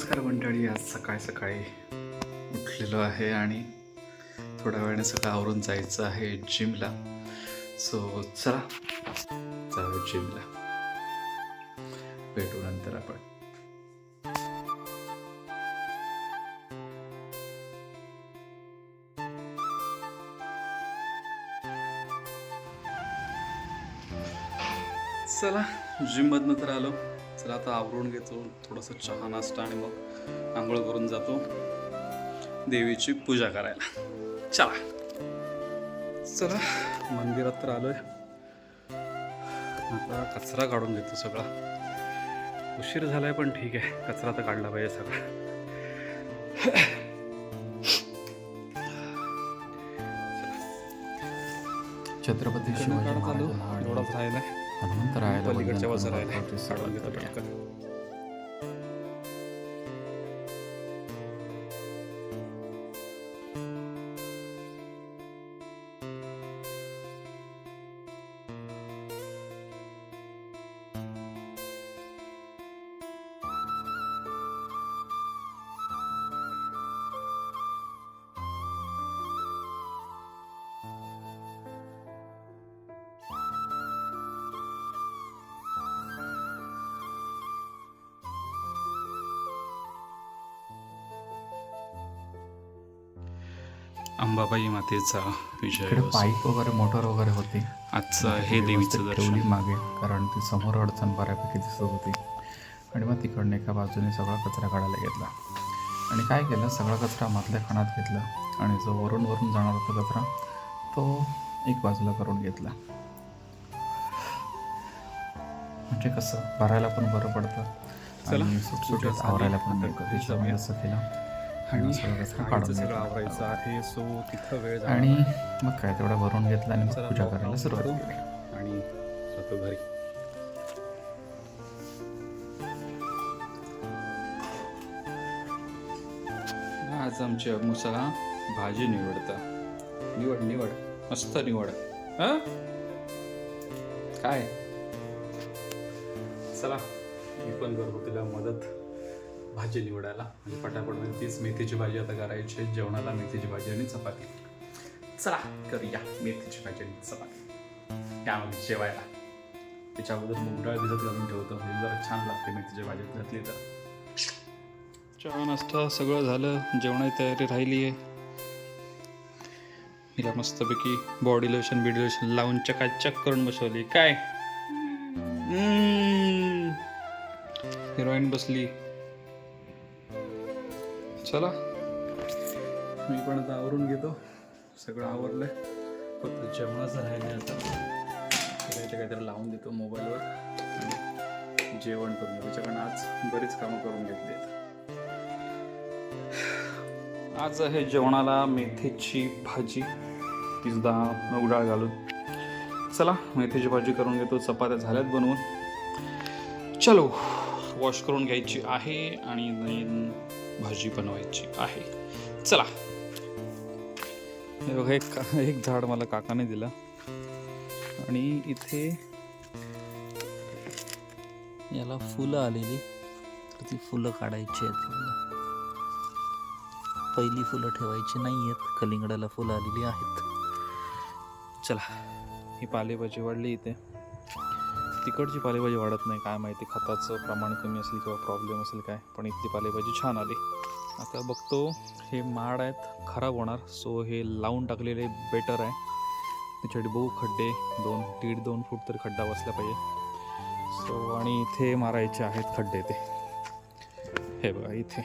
नमस्कार मंडळी आज सकाळी सकाळी उठलेलो आहे आणि थोड्या वेळाने सगळं आवरून जायचं आहे जिमला सो चला जाऊ जिमला भेटू नंतर आपण. चला जिममधनं तर आलो. चला आता आवरून घेतो. थोडंसं चहा नाश्ता आणि मग आंघोळ करून जातो. देवीची पूजा करायला. चला. चला. मंदिरात तर आलोय. आता कचरा काढून घेतो सगळा. उशीर झालाय पण ठीक आहे. कचरा तर काढला पाहिजे सगळा. छत्रपती शिवाजी महाराजांना एवढाच राहिला हनुमंतरायाला पलीकडच्या बाजूला करून अंबाबाई मातेचा विजय. पाईप वगैरे मोटर वगैरे होती. आजचं हे देवीचं दर्शन. मागे कारण ती समोर अडचण बऱ्यापैकी दिसत होती. आणि मग तिकडनं एका बाजूने सगळा कचरा काढायला घेतला. आणि काय केलं सगळा कचरा मधल्या खणात घेतला. आणि जो वरून वरून जाणार होता कचरा तो एक बाजूला करून घेतला. म्हणजे कसं भरायला पण बरं पडतं. चला, आणि सुटसुटीत. आवरायला पण. असं केलं. आणि सगळं. आवरायचं आहे सो तिथं वेळ. आणि मग काय तेवढा भरून घेतला आणि मग पूजा करायला सुरुवात. केली आणि घरी आज आमची मुसळा भाजी निवडता निवड निवड मस्त निवड हं? काय चला मी पण करतो तिला मदत भाजी निवडायला. म्हणजे पटापट म्हणजे तीच मेथीची भाजी आता करायची. जेवणाला मेथीची भाजी आणि चपाती. चला करूया मेथीची भाजी आणि चपाती. त्यामध्ये जेवायला. त्याच्या अगोदर मूग डाळ भिजत घालून ठेवतो. म्हणजे जरा छान लागते मेथीची भाजी घातली तर. चहा नाश्ता सगळं झालं. जेवणाची तयारी राहिली आहे. हिला मस्तपैकी बॉडी लोशन बिडी लोशन लावून चकाचक करून बसवली. काय? हिरोईन बसली. चला. मी पण आता आवरून घेतो. सगळं आवरलंय. फक्त जेवणाचं राहिलं आता तिला काहीतरी लावून देतो मोबाईलवर. आणि जेवण करून घेतो त्याच्याकडनं आज बरीच कामं करून घेतली आहेत. आज आहे जेवणाला मेथीची भाजी. पिझ्झा मूग डाळ घालून. चला मेथीची भाजी करून घेतो. चपात्या झाल्यात बनवून. चलो वॉश करून घ्यायची आहे आणि भाजी बनवायची आहे. चला. हे बघा एक एक झाड मला काकाने दिलं. आणि इथे याला फुलं आलेली. तर ती फुलं काढायची आहेत पहिली फुलं ठेवायची नाही आहेत. कलिंगडाला फुलं आलेली आहेत. चला ही पालेभाजी वाढली इथे. तिकडची पालेभाजी वाढत नाही काय माहिती खताचं प्रमाण कमी असेल किंवा प्रॉब्लेम असेल काय पण इथली पालेभाजी छान आली. आता बघतो हे माड आहेत खराब होणार सो हे लावून टाकलेले बेटर आहे. त्याच्यासाठी बघू खड्डे दोन दीड दोन फूट तरी खड्डा बसला पाहिजे. सो आणि इथे मारायचे आहेत खड्डे ते. हे बघा इथे.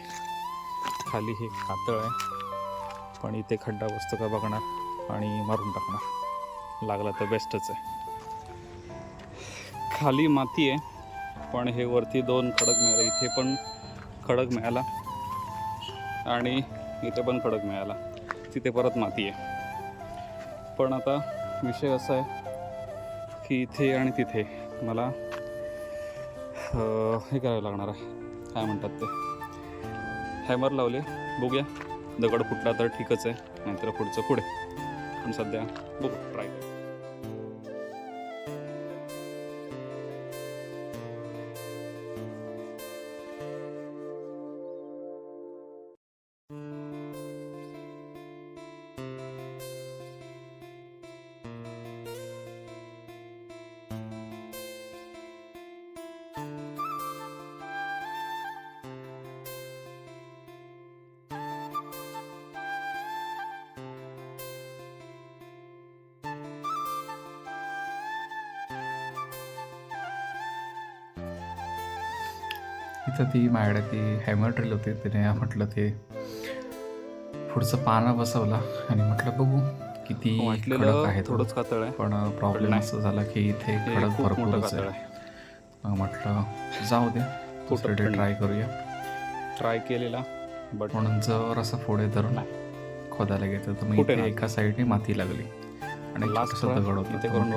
खाली हे कातळ आहे पण इथे खड्डा बसतो का बघणार आणि मारून टाकणार. लागला तर बेस्टच आहे. खाली माती आहे पण हे वरती दोन खडक मिळाले. इथे पण खडक मिळाला आणि इथे पण खडक मिळाला. तिथे परत माती आहे. पण आता विषय असा आहे की इथे आणि तिथे मला हे करावं लागणार आहे. काय म्हणतात ते? हॅमर लावले बघूया. दगड फुटला तर ठीकच आहे नाहीतर पुढचं पुढे पण सध्या बघू ट्राय इथं ती माझ्याकडे ती हॅमर ड्रिल होती तिने म्हटलं ते पुढचं पानं बसवलं आणि म्हटलं बघू किती खडक वाटलेलं आहे. थोडंच कातळ आहे. पण प्रॉब्लेम. असं झाला की इथे हे खडक भरपूरच कातळ आहे. मग म्हटलं जाऊ दे दुसरीकडे. ट्राय करूया. ट्राय केलेला बट म्हणून जर असं पुढे धरून खोदायला घेतलं तर मग इथे. एका साईडने माती लागली. आणि लास्ट दगड होतं. करून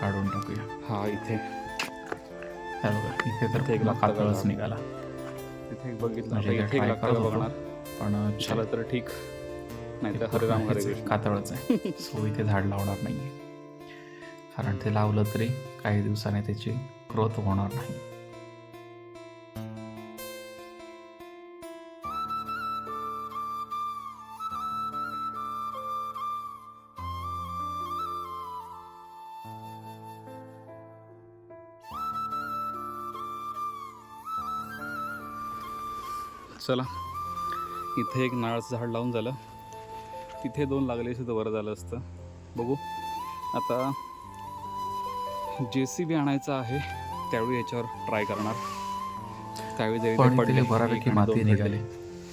काढून टाकूया. हा इथे. हे बघा इथे तर एक कातळच. निघाला. इथे एक बघितलं म्हणजे इथे एक. बघणार. पण झालं तर ठीक. नाही तर हरिराम हरे कातळच आहे. सो इथे झाड लावणार नाहीये. कारण ते लावलं तरी काही दिवसाने त्याची ग्रोथ होणार नाही. चला. इथे एक नाळाचं झाड लावून झालं. तिथे दोन लागले असते तर बरं झालं असतं. बघू. आता जे सी बी आणायचं आहे त्यावेळी याच्यावर ट्राय करणार. त्यावेळी जरी पडले, बऱ्यापैकी माती निघाली.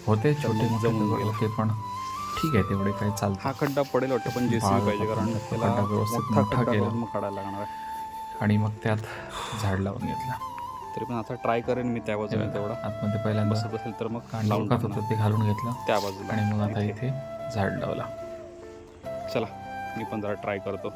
होते छोटे जमून-. होते पण ठीक आहे तेवढे काही हा चालतात खड्डा पडेल वाटतं पण जे सी बी पाहिजे कारण त्याला व्यवस्थित मोठा केला. मग काढायला लागणार आहे. आणि मग त्यात झाड लावून घेतलं. तरी पण आता ट्राय करेन मी त्या बाजूने तेवढा. आतमध्ये पहिल्यांदा बसत असेल तर मग लावून. होतं ते घालून घेतलं. त्या बाजूला. आणि मग आता. इथे. झाड लावला. चला मी पण जरा ट्राय करतो.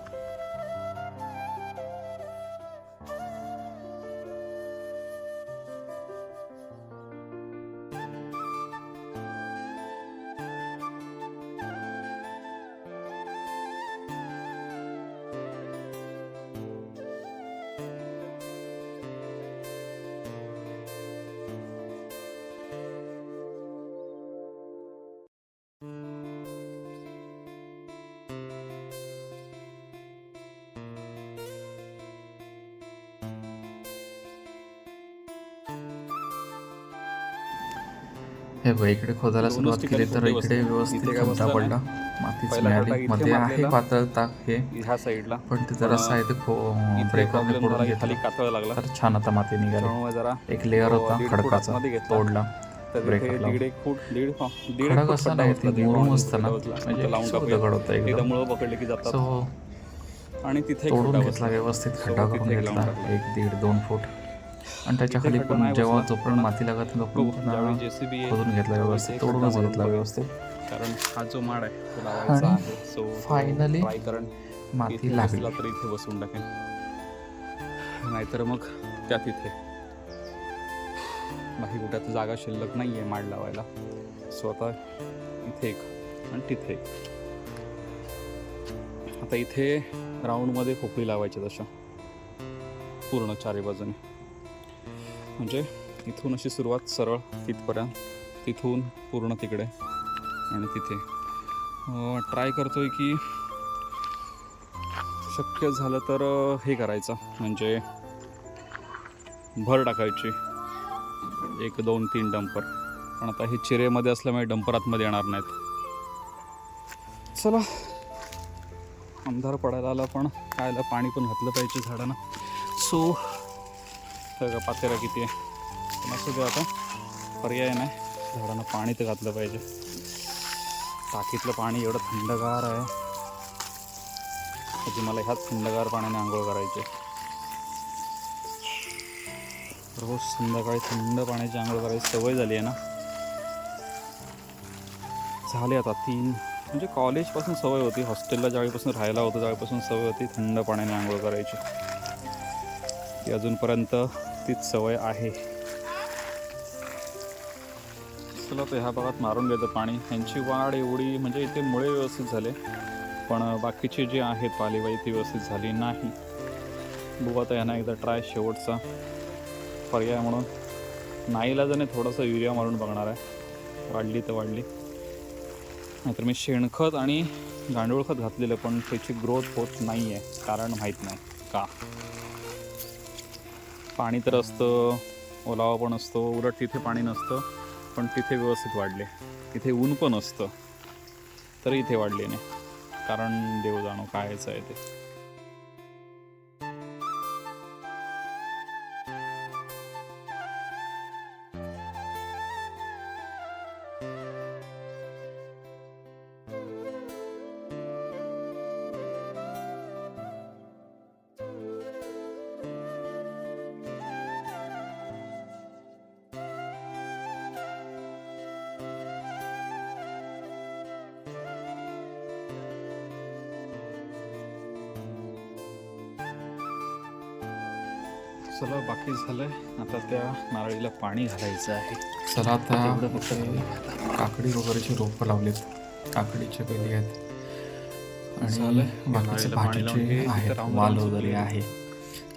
हे बघ इकडे खोदायला सुरुवात केली तर इकडे. व्यवस्थित खड्डा पडला. मातीच मिळाली मध्ये आहे. पातळ टाक हे ह्या साईडला पण ते जरासं आहे ते इथे ब्रेकरने पडून घेतलं कातळ लागला तर छान आता माती निघाली जरा एक लेअर होता खडकाचा. तोडला खडक असा नाही ते फूट असतं ना. म्हणजे. दगड होता एकदम सो आणि तिथे तोडून घेतला. व्यवस्थित खड्डा करून घेतला. एक दीड दोन फूट आणि त्याच्याखाली पण जेव्हा. जोपर्यंत माती लागत नाही खोदून घेतला व्यवस्थित तोडूनच खड्डा घेतला व्यवस्थित. कारण हा जो माड आहे सो करण. माती लागली. तर इथे बसून टाकेन. नाहीतर मग त्या तिथे. बाकी कुठे आता जागा शिल्लक नाही आहे माड लावायला. सो आता इथे एक आणि तिथे एक. आता इथे राऊंडमध्ये खोकळी लावायची तशा. पूर्ण चारी बाजूने. म्हणजे इथून अशी सुरुवात सरळ तिथपर्यंत तिथून पूर्ण तिकडे आणि तिथे. ट्राय करतोय की शक्य झालं तर हे करायचं. म्हणजे भर टाकायची. एक दोन तीन डंपर. पण आता हे चिरेमध्ये असल्यामुळे डंपर आतमध्ये येणार नाहीत. चला. अंधार पडायला आला पण खायला पाणी पण घातलं पाहिजे झाडांना. सो का? पाचेरा किती आहे? पण असं ते आता. पर्याय नाही. झाडांना पाणी तर घातलं पाहिजे. टाकीतलं पाणी एवढं थंडगार आहे. त्याची मला ह्याच थंडगार पाण्याने आंघोळ करायची रोज संध्याकाळी थंड पाण्याची आंघोळ करायची सवय झाली आहे ना. झाले आता तीन. म्हणजे कॉलेजपासून सवय होती. हॉस्टेलला ज्यावेळीपासून राहायला होतं त्यावेळीपासून सवय होती थंड पाण्याने आंघोळ करायची. ती अजूनपर्यंत तीच सवय आहे. चला तर ह्या भागात मारून घ्यायचं पाणी. ह्यांची वाढ एवढी म्हणजे इथे मुळे व्यवस्थित झाले. पण बाकीचे जे आहेत पालेबाई ती व्यवस्थित झाली नाही. बुवा तर यांना एकदा ट्राय शेवटचा पर्याय म्हणून. नाईलाजाने थोडंसं युरिया मारून बघणार आहे. वाढली तर वाढली. नाहीतर मी शेणखत आणि गांडूळ खत घातलेलं पण त्याची ग्रोथ होत नाही आहे कारण माहीत नाही का? पाणी तर असतं ओलावा पण असतो उलट तिथे पाणी नसतं पण तिथे व्यवस्थित वाढले. तिथे ऊन पण असतं तरी इथे वाढले नाही. कारण देव जाणो कायचं आहे ते. चला बाकी झालंय. आता त्या नारळीला पाणी घालायचं आहे. चला आता फक्त काकडी वगैरेची रोपं लावलीत. काकडीच्या वेली आहेत. आणि. बाकीचे भाजीचे आहेत. राहून वाल वगैरे. आहे.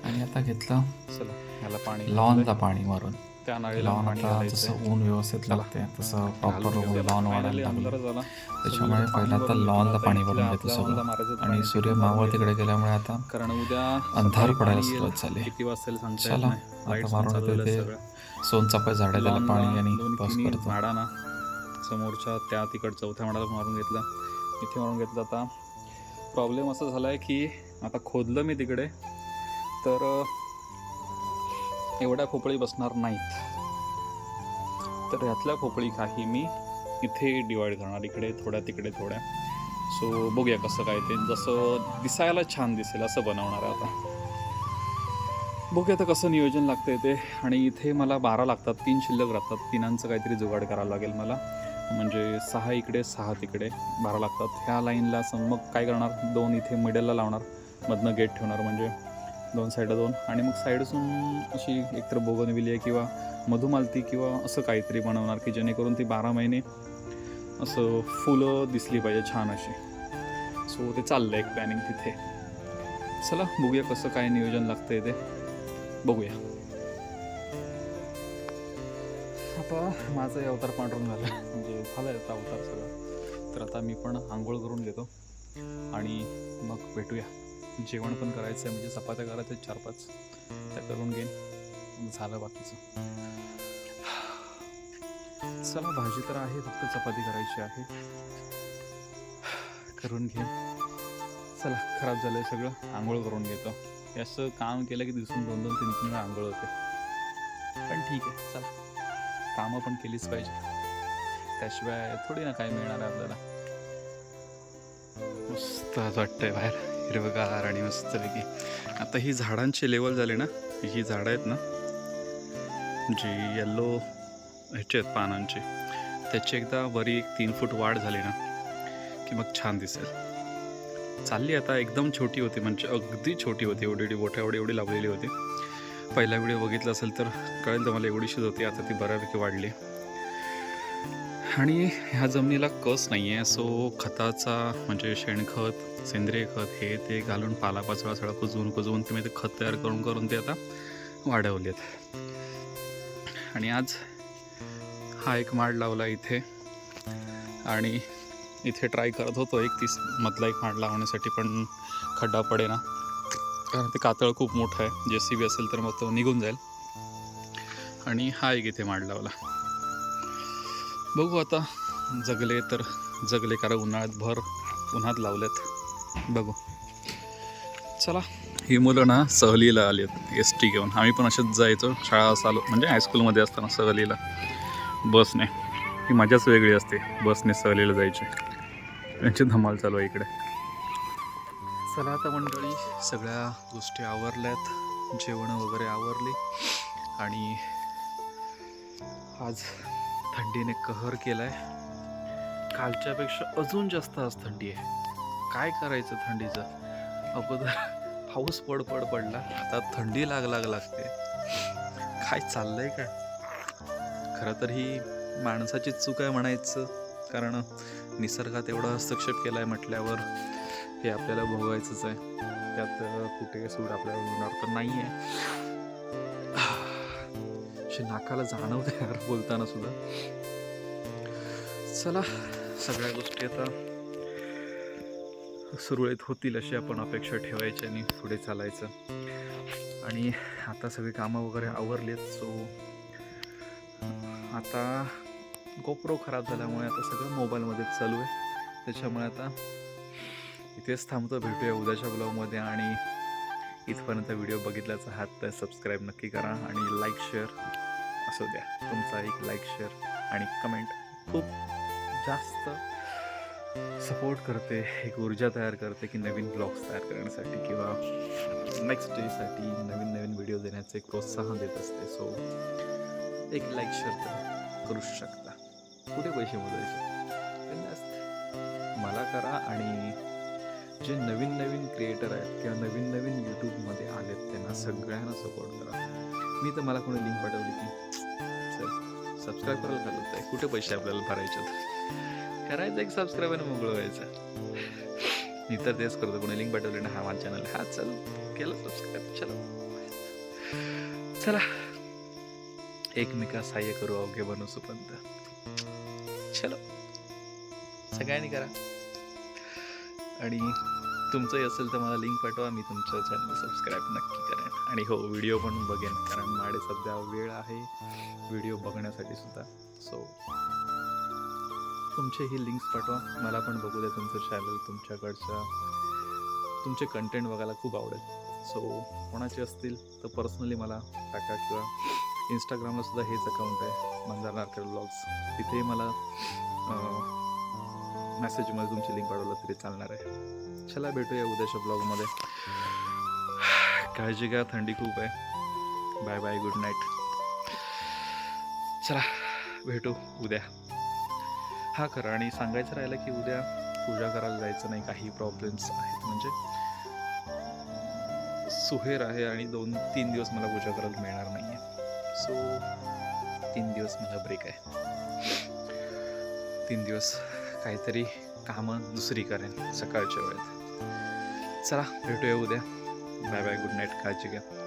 आणि आता घेतलं चला ह्याला पाणी लॉनला पाणी मारून. त्या पाणी आता घालायचं जसं ऊन व्यवस्थित लागते तसं प्रॉपर लॉन वाढायला लागलं त्याच्यामुळे पहिला आता लॉनला पाणी भरून घेतो सगळं आणि सूर्य मावळ तिकडे गेल्यामुळे आता कारण उद्या अंधार सकाळी पडायला पाणी येईल. सुरुवात झाली. किती वाजता येईल सांगता चला, येत नाही. आता Lights मारून चालू येतो ते झाडे त्याला लॉनला पाणी आणि दोन पाऊस किमी समोरच्या त्या तिकड चौथ्या माडाला मारून घेतलं. इथे मारून घेतलं आता प्रॉब्लेम असा झाला आहे की आता खोदलं मी तिकडे. तर अ, एवढ्या खोपळी बसणार नाहीत. तर ह्यातल्या खोपळी काही मी इथे डिवाईड करणार इकडे थोड्या तिकडे थोड्या. सो बघूया कसं काय ते. जसं दिसायला छान दिसेल असं बनवणार आहे आता. बघूया आता कसं नियोजन लागतं आहे ते. आणि इथे मला बारा लागतात तीन शिल्लक राहतात. तिनांचं काहीतरी जुगाड करावं लागेल मला. म्हणजे सहा इकडे सहा तिकडे बारा लागतात. ह्या लाईनला मग काय करणार? दोन इथे मिडलला लावणार. मधनं गेट ठेवणार. म्हणजे दोन साईडला दोन. आणि मग साईडसून अशी एकतर बोगनविली किंवा मधुमालती किंवा असं काहीतरी बनवणार की जेणेकरून ती बारा महिने असं फुलं दिसली पाहिजे छान अशी. सो ते चाललं एक प्लॅनिंग तिथे. चला बघूया कसं काय नियोजन लागतंय ते. बघूया. आता माझं हे अवतार पांढरून झालं. म्हणजे झालं आहे आता अवतार सगळं. तर आता मी पण आंघोळ करून घेतो. आणि मग भेटूया. जेवण पण करायचं आहे म्हणजे चपात्या करायचं चार पाच त्या करून घेईन. मग झालं बाकीचं. चला भाजी तर आहे फक्त चपाती करायची आहे. करून घेईन. चला खराब झालं आहे सगळं. आंघोळ करून घेतो. असं काम केलं की दिवसून दोन दोन तीन तीन वेळा आंघोळ होते. पण ठीक आहे चला. कामं पण केलीच पाहिजे. त्याशिवाय थोडी ना काय मिळणार आहे आपल्याला. मस्त वाटतंय बाहेर. हिरवगार आणि मस्त मस्तपैकी आता ही झाडांची लेवल झाली ना ही झाडं आहेत ना जी येल्लो ह्याचे आहेत पानांची. त्याची एकदा वरी एक तीन फूट वाढ झाली ना की मग छान दिसेल. चालली आता एकदम छोटी होती म्हणजे अगदी छोटी होती एवढी एवढी मोठ्या एवढी एवढी लावलेली होती. पहिला व्हिडिओ बघितला असेल तर कळेल तर मला एवढीशीच होती आता ती बऱ्यापैकी वाढली. आणि ह्या जमिनीला कस नाही आहे सो खताचा म्हणजे शेणखत सेंद्रिय खत हे ते घालून पालापाचोळा सगळा कुजवून कुजवून ते मी ते खत तयार करून करून ते आता वाढवलेत. आणि आज हा एक माड लावला इथे. आणि इथे ट्राय करत होतो एक तीस मधला एक माड लावण्यासाठी पण खड्डा पडे ना कारण ते कातळ खूप मोठं आहे. जे सी बी असेल तर मग तो निघून जाईल. आणि हा एक इथे माड लावला. बघू आता. जगले तर जगले कारण उन्हाळ्यात भर उन्हात लावलेत. बघू. चला. ही मुलं ना सहलीला आली आहेत एस टी घेऊन. आम्ही पण असेच जायचो. शाळा चालू म्हणजे हायस्कूलमध्ये असताना सहलीला. बसने. ही मजाच वेगळी असते बसने सहलीला जायची. त्यांची धमाल चालू आहे इकडे. चला आता मंडळी सगळ्या गोष्टी आवरल्यात. जेवण वगैरे आवरली. आणि आज थंडीने कहर केलाय. कालच्यापेक्षा अजून जास्त आज थंडी आहे. काय करायचं थंडीचं? अगोदर पाऊस पड पड पडला आता थंडी लाग लाग लागते. काय चाललंय काय? खरं तर ही माणसाची चूक आहे म्हणायचं कारण निसर्गात एवढा हस्तक्षेप केला आहे म्हटल्यावर हे आपल्याला भोगायचंच आहे. त्यात कुठे सूट आपल्याला होणार तर नाही आहे नाकाला जाणवतं यार बोलताना सुद्धा. चला सगळ्या गोष्टी आता सुरळीत होतील अशी आपण अपेक्षा ठेवायची आणि पुढे चालायचं. आणि आता सगळी कामं वगैरे आवरलीत सो आता गोप्रो खराब झाल्यामुळे आता सगळं मोबाईलमध्येच चालू आहे. त्याच्यामुळे आता इथेच थांबतो भेटूया उद्याच्या ब्लॉगमध्ये आणि इथपर्यंत व्हिडिओ बघितल्याचा हात तर सबस्क्राईब नक्की करा आणि लाईक शेअर असू द्या. तुमचा एक लाईक शेअर आणि कमेंट खूप जास्त सपोर्ट करते एक ऊर्जा तयार करते की नवीन ब्लॉग्स तयार करण्यासाठी किंवा नेक्स्ट डेसाठी नवीन नवीन व्हिडिओ देण्याचं एक प्रोत्साहन देत असते. सो एक लाईक शेअर तर करू शकता. कुठे पैसे मोजायचे? मला करा आणि जे नवीन नवीन क्रिएटर आहेत किंवा नवीन नवीन यूट्यूबमध्ये आलेत त्यांना सगळ्यांना सपोर्ट करा. मी तर मला कोणी लिंक पाठवली की चल सबस्क्राईब करायला घालत आहे कुठे पैसे आपल्याला भरायचे करायचं एक सबस्क्राईब आणि व्हायचं. मी तर तेच करतो. कोणी लिंक पाठवली ना हा माझा चॅनल हा चल. केलं सबस्क्राईब चला. चला. एकमेका सहाय्य करू अवघे बनू सुपंत. चलो. सगळ्यांनी करा. आणि तुमचंही असेल तर मला लिंक पाठवा मी तुमचं चॅनल सबस्क्राईब नक्की करेन. आणि हो व्हिडिओ पण बघेन कारण माझे सध्या वेळ आहे व्हिडिओ बघण्यासाठी सुद्धा. सो तुमचेही लिंक्स पाठवा. मला पण बघू द्या तुमचं चॅनल तुमच्याकडच्या तुमचे कंटेंट बघायला खूप आवडेल. सो कोणाचे असतील तर पर्सनली मला टाका किंवा इंस्टाग्रामला सुद्धा हेच अकाउंट आहे मंदार नारकर ब्लॉग्स तिथे मला मेसेजमध्ये तुमची लिंक पाठवलं तरी चालणार आहे. चला भेटूया उद्याच्या ब्लॉगमध्ये. काळजी घ्या थंडी खूप आहे. बाय बाय गुड नाईट चला भेटू उद्या. हा खरं आणि सांगायचं राहिलं की उद्या पूजा करायला जायचं नाही काही प्रॉब्लेम्स आहेत. म्हणजे सुहेर आहे आणि दोन तीन दिवस मला पूजा करायला मिळणार नाही आहे सो तीन दिवस मला ब्रेक आहे. तीन दिवस काहीतरी कामं दुसरी करेन सकाळच्या वेळेत. चला भेटूया उद्या. बाय बाय गुड नाईट काळजी घ्या.